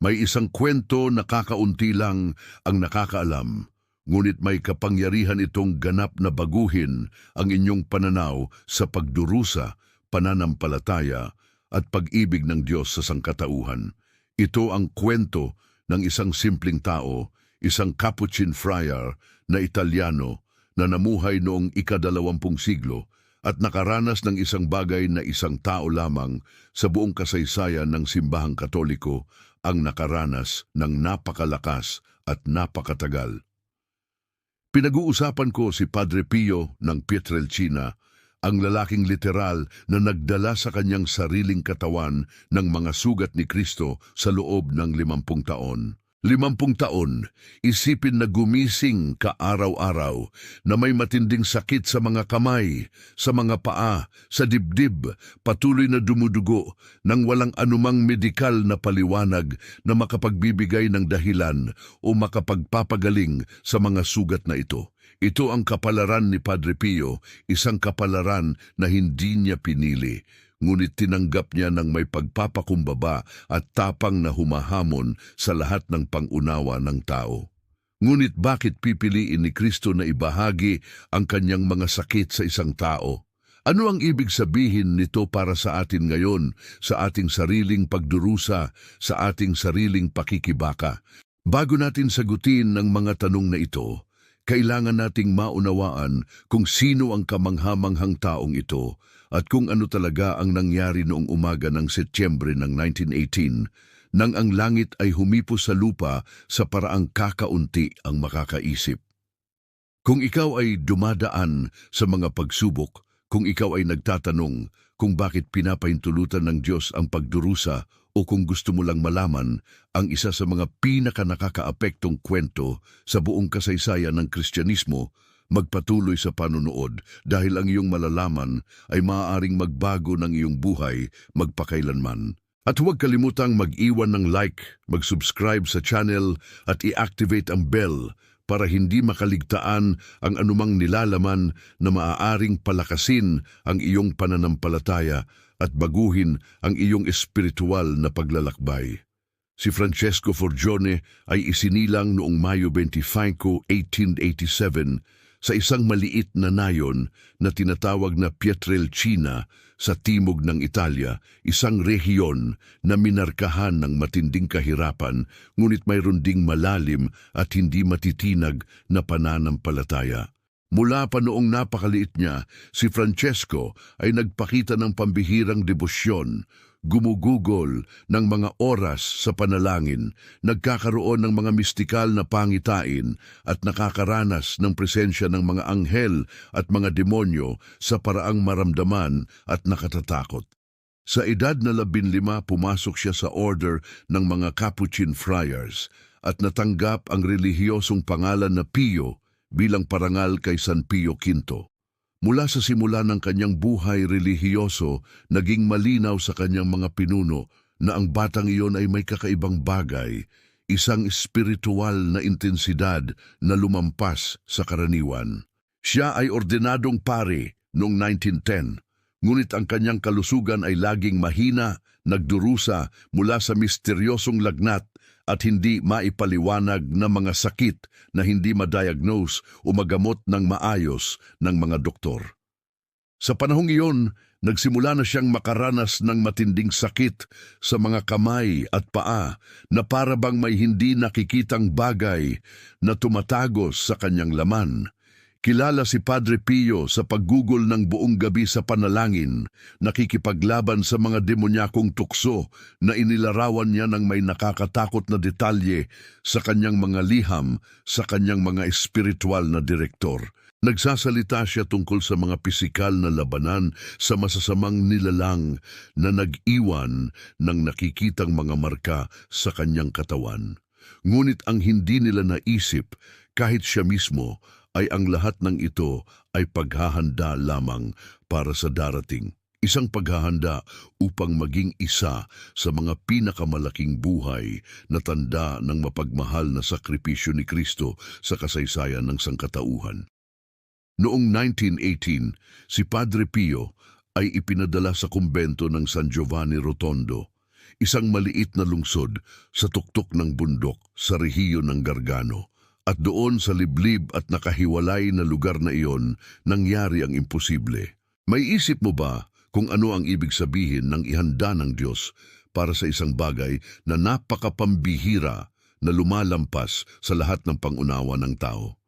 May isang kwento na kakaunti lang ang nakakaalam, ngunit may kapangyarihan itong ganap na baguhin ang inyong pananaw sa pagdurusa, pananampalataya at pag-ibig ng Diyos sa sangkatauhan. Ito ang kwento ng isang simpleng tao, isang Capuchin friar na Italiano na namuhay noong ikadalawampung siglo at nakaranas ng isang bagay na isang tao lamang sa buong kasaysayan ng simbahang katoliko ang nakaranas ng napakalakas at napakatagal. Pinag-uusapan ko si Padre Pio ng Pietrelcina, ang lalaking literal na nagdala sa kanyang sariling katawan ng mga sugat ni Kristo sa loob ng limampung taon. Limampung taon, isipin na gumising ka araw-araw na may matinding sakit sa mga kamay, sa mga paa, sa dibdib, patuloy na dumudugo nang walang anumang medikal na paliwanag na makapagbibigay ng dahilan o makapagpapagaling sa mga sugat na ito. Ito ang kapalaran ni Padre Pio, isang kapalaran na hindi niya pinili ngunit tinanggap niya ng may pagpapakumbaba at tapang na humahamon sa lahat ng pangunawa ng tao. Ngunit bakit pipiliin ni Kristo na ibahagi ang kanyang mga sakit sa isang tao? Ano ang ibig sabihin nito para sa atin ngayon, sa ating sariling pagdurusa, sa ating sariling pakikibaka? Bago natin sagutin ng mga tanong na ito, kailangan nating maunawaan kung sino ang kamanghamanghang taong ito at kung ano talaga ang nangyari noong umaga ng Setyembre ng 1918 nang ang langit ay humipo sa lupa sa paraang kakaunti ang makakaisip. Kung ikaw ay dumadaan sa mga pagsubok, kung ikaw ay nagtatanong kung bakit pinapaintulutan ng Diyos ang pagdurusa o kung gusto mo lang malaman ang isa sa mga pinaka nakakaapektong kwento sa buong kasaysayan ng Kristyanismo, Magpatuloy sa panunood dahil ang iyong malalaman ay maaaring magbago ng iyong buhay magpakailanman. At huwag kalimutang mag-iwan ng like, mag-subscribe sa channel at i-activate ang bell para hindi makaligtaan ang anumang nilalaman na maaaring palakasin ang iyong pananampalataya at baguhin ang iyong espiritual na paglalakbay. Si Francesco Forgione ay isinilang noong Mayo 25, 1887 sa isang maliit na nayon na tinatawag na Pietrelcina sa timog ng Italia, isang rehiyon na minarkahan ng matinding kahirapan ngunit mayroon ding malalim at hindi matitinag na pananampalataya. Mula pa noong napakaliit niya, si Francesco ay nagpakita ng pambihirang debosyon gumugugol ng mga oras sa panalangin, nagkakaroon ng mga mistikal na pangitain at nakakaranas ng presensya ng mga anghel at mga demonyo sa paraang maramdaman at nakatatakot. Sa edad na labinlima, pumasok siya sa order ng mga Capuchin Friars at natanggap ang relihiyosong pangalan na Pio bilang parangal kay San Pio V. Mula sa simula ng kanyang buhay relihiyoso, naging malinaw sa kanyang mga pinuno na ang batang iyon ay may kakaibang bagay, isang espiritual na intensidad na lumampas sa karaniwan. Siya ay ordinadong pare noong 1910, ngunit ang kanyang kalusugan ay laging mahina, nagdurusa mula sa misteryosong lagnat at hindi maipaliwanag na mga sakit na hindi madiagnose o magamot ng maayos ng mga doktor. Sa panahong iyon, nagsimula na siyang makaranas ng matinding sakit sa mga kamay at paa na para bang may hindi nakikitang bagay na tumatagos sa kanyang laman. Kilala si Padre Pio sa paggugol ng buong gabi sa panalangin, nakikipaglaban sa mga demonyakong tukso na inilarawan niya ng may nakakatakot na detalye sa kanyang mga liham sa kanyang mga espiritual na direktor. Nagsasalita siya tungkol sa mga pisikal na labanan sa masasamang nilalang na nag-iwan ng nakikitang mga marka sa kanyang katawan. Ngunit ang hindi nila naisip, kahit siya mismo, ay ang lahat ng ito ay paghahanda lamang para sa darating. Isang paghahanda upang maging isa sa mga pinakamalaking buhay na tanda ng mapagmahal na sakripisyo ni Kristo sa kasaysayan ng sangkatauhan. Noong 1918, si Padre Pio ay ipinadala sa kumbento ng San Giovanni Rotondo. isang maliit na lungsod sa tuktok ng bundok sa rehiyon ng Gargano. At doon sa liblib at nakahiwalay na lugar na iyon, nangyari ang imposible. May isip mo ba kung ano ang ibig sabihin ng ihanda ng Diyos para sa isang bagay na napakapambihira na lumalampas sa lahat ng pangunawa ng tao?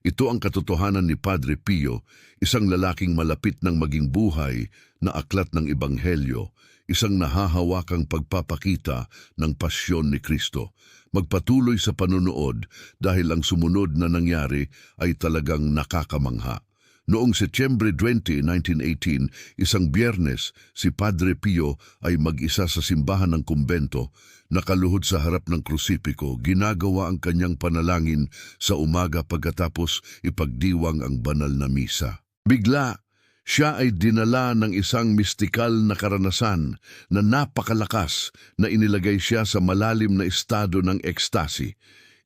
Ito ang katotohanan ni Padre Pio, isang lalaking malapit ng maging buhay na aklat ng Ebanghelyo, isang nahahawakang pagpapakita ng pasyon ni Kristo. Magpatuloy sa panonood dahil ang sumunod na nangyari ay talagang nakakamangha. Noong Setyembre 20, 1918, isang biyernes, si Padre Pio ay mag-isa sa simbahan ng kumbento, nakaluhod sa harap ng krusipiko, ginagawa ang kanyang panalangin sa umaga pagkatapos ipagdiwang ang banal na misa. Bigla, siya ay dinala ng isang mistikal na karanasan na napakalakas na inilagay siya sa malalim na estado ng ekstasi.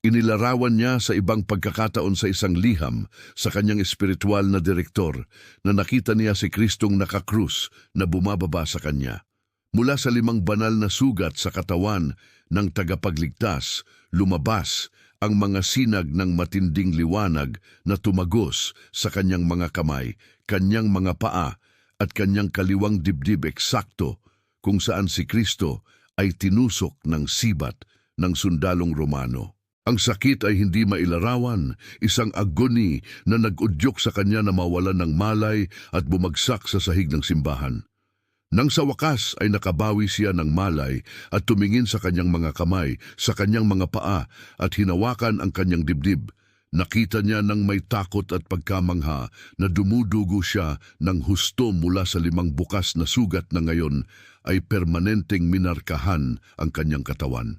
Inilarawan niya sa ibang pagkakataon sa isang liham sa kanyang espiritual na direktor na nakita niya si Kristong nakakrus na bumababa sa kanya. Mula sa limang banal na sugat sa katawan ng tagapagligtas, lumabas ang mga sinag ng matinding liwanag na tumagos sa kanyang mga kamay, kanyang mga paa at kanyang kaliwang dibdib eksakto kung saan si Kristo ay tinusok ng sibat ng sundalong Romano. Ang sakit ay hindi mailarawan, isang agony na nag-udyok sa kanya na mawalan ng malay at bumagsak sa sahig ng simbahan. Nang sa wakas ay nakabawi siya ng malay at tumingin sa kanyang mga kamay, sa kanyang mga paa at hinawakan ang kanyang dibdib. Nakita niya ng may takot at pagkamangha na dumudugo siya ng husto mula sa limang bukas na sugat na ngayon ay permanenteng minarkahan ang kanyang katawan.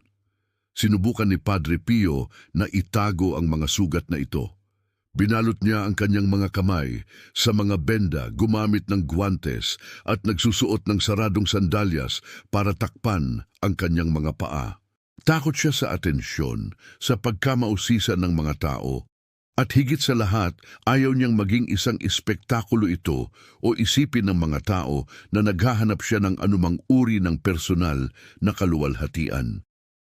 Sinubukan ni Padre Pio na itago ang mga sugat na ito. Binalot niya ang kanyang mga kamay sa mga benda gumamit ng guwantes at nagsusuot ng saradong sandalyas para takpan ang kanyang mga paa. Takot siya sa atensyon, sa pagkamausisa ng mga tao, at higit sa lahat, ayaw niyang maging isang espektakulo ito o isipin ng mga tao na naghahanap siya ng anumang uri ng personal na kaluwalhatian.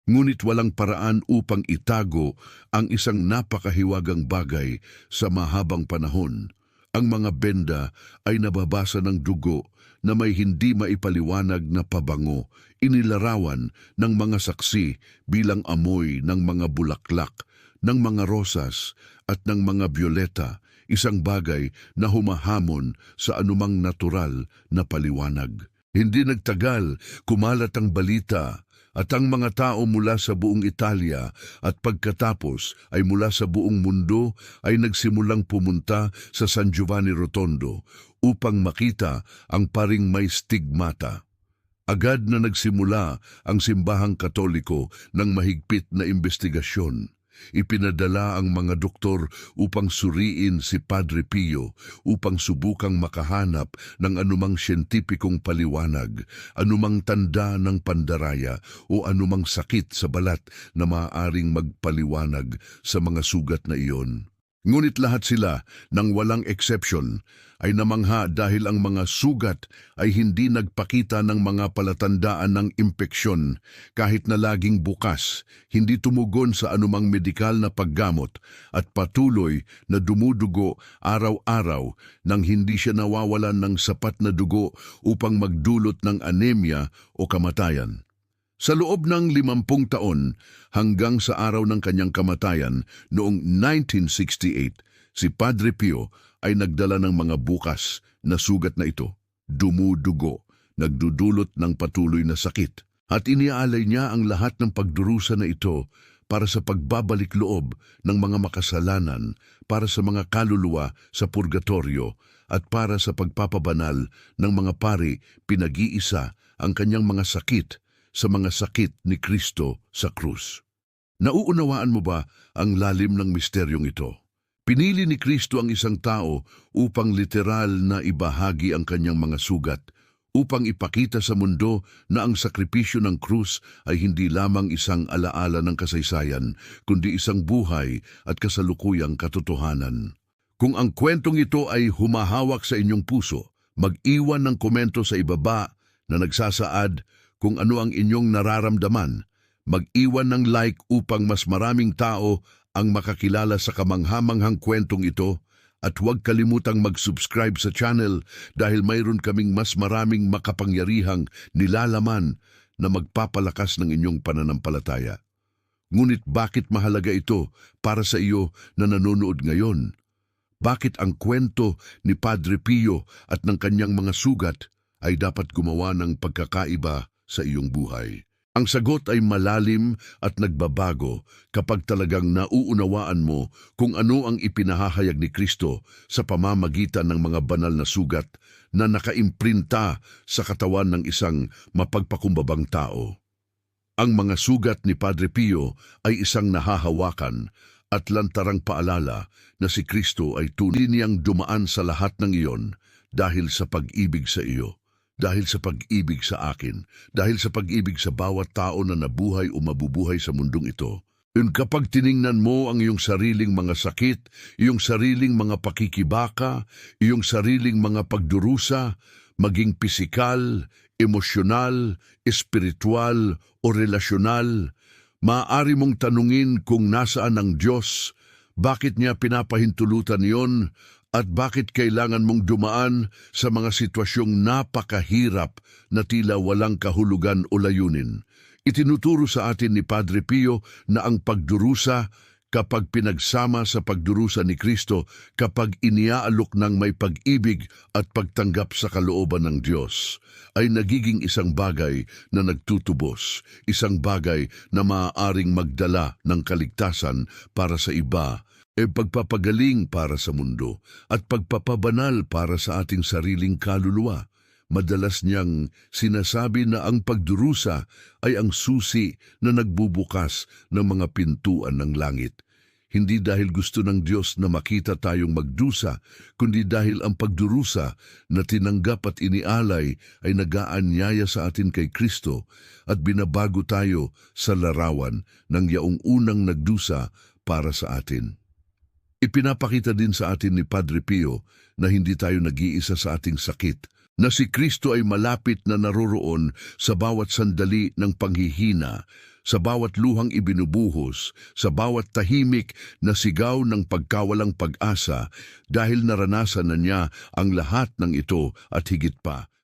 Ngunit walang paraan upang itago ang isang napakahiwagang bagay sa mahabang panahon. Ang mga benda ay nababasa ng dugo na may hindi maipaliwanag na pabango, inilarawan ng mga saksi bilang amoy ng mga bulaklak, ng mga rosas at ng mga bioleta, isang bagay na humahamon sa anumang natural na paliwanag. Hindi nagtagal, kumalat ang balita at ang mga tao mula sa buong Italia at pagkatapos ay mula sa buong mundo ay nagsimulang pumunta sa San Giovanni Rotondo upang makita ang paring may stigmata. Agad na nagsimula ang simbahang katoliko ng mahigpit na investigasyon. Ipinadala ang mga doktor upang suriin si Padre Pio upang subukang makahanap ng anumang siyentipikong paliwanag, anumang tanda ng pandaraya o anumang sakit sa balat na maaaring magpaliwanag sa mga sugat na iyon. Ngunit lahat sila, nang walang exception, ay namangha dahil ang mga sugat ay hindi nagpakita ng mga palatandaan ng impeksyon kahit na laging bukas, hindi tumugon sa anumang medikal na paggamot at patuloy na dumudugo araw-araw nang hindi siya nawawalan ng sapat na dugo upang magdulot ng anemia o kamatayan. Sa loob ng limampung taon hanggang sa araw ng kanyang kamatayan noong 1968, si Padre Pio ay nagdala ng mga bukas na sugat na ito, dumudugo, nagdudulot ng patuloy na sakit. At iniaalay niya ang lahat ng pagdurusa na ito para sa pagbabalik loob ng mga makasalanan, para sa mga kaluluwa sa purgatorio, at para sa pagpapabanal ng mga pari pinag-iisa ang kanyang mga sakit sa mga sakit ni Kristo sa krus. Nauunawaan mo ba ang lalim ng misteryong ito? Pinili ni Kristo ang isang tao upang literal na ibahagi ang kanyang mga sugat, upang ipakita sa mundo na ang sakripisyo ng krus ay hindi lamang isang alaala ng kasaysayan, kundi isang buhay at kasalukuyang katotohanan. Kung ang kwentong ito ay humahawak sa inyong puso, mag-iwan ng komento sa ibaba na nagsasaad kung ano ang inyong nararamdaman. Mag-iwan ng like upang mas maraming tao ang makakilala sa kamanghamanghang kwentong ito at huwag kalimutang mag-subscribe sa channel dahil mayroon kaming mas maraming makapangyarihang nilalaman na magpapalakas ng inyong pananampalataya. Ngunit bakit mahalaga ito para sa iyo na nanonood ngayon? Bakit ang kwento ni Padre Pio at ng kanyang mga sugat ay dapat gumawa ng pagkakaiba sa iyong buhay? Ang sagot ay malalim at nagbabago kapag talagang nauunawaan mo kung ano ang ipinahahayag ni Kristo sa pamamagitan ng mga banal na sugat na nakaimprinta sa katawan ng isang mapagpakumbabang tao. Ang mga sugat ni Padre Pio ay isang nahahawakan at lantarang paalala na si Kristo ay tunay niyang dumaan sa lahat ng iyon dahil sa pag-ibig sa iyo, dahil sa pag-ibig sa akin, dahil sa pag-ibig sa bawat tao na nabuhay o mabubuhay sa mundong ito. Yun kapag tiningnan mo ang iyong sariling mga sakit, iyong sariling mga pakikibaka, iyong sariling mga pagdurusa, maging pisikal, emosyonal, espiritual o relasyonal, maaari mong tanungin kung nasaan ang Diyos, bakit niya pinapahintulutan yon, at bakit kailangan mong dumaan sa mga sitwasyong napakahirap na tila walang kahulugan o layunin. Itinuturo sa atin ni Padre Pio na ang pagdurusa kapag pinagsama sa pagdurusa ni Kristo kapag iniaalok ng may pag-ibig at pagtanggap sa kalooban ng Diyos ay nagiging isang bagay na nagtutubos, isang bagay na maaaring magdala ng kaligtasan para sa iba e pagpapagaling para sa mundo at pagpapabanal para sa ating sariling kaluluwa. Madalas niyang sinasabi na ang pagdurusa ay ang susi na nagbubukas ng mga pintuan ng langit. Hindi dahil gusto ng Diyos na makita tayong magdusa, kundi dahil ang pagdurusa na tinanggap at inialay ay nagaanyaya sa atin kay Kristo at binabago tayo sa larawan ng yaong unang nagdusa para sa atin. Ipinapakita din sa atin ni Padre Pio na hindi tayo nag-iisa sa ating sakit, na si Kristo ay malapit na naroroon sa bawat sandali ng panghihina, sa bawat luhang ibinubuhos, sa bawat tahimik na sigaw ng pagkawalang pag-asa dahil naranasan na niya ang lahat ng ito at higit pa.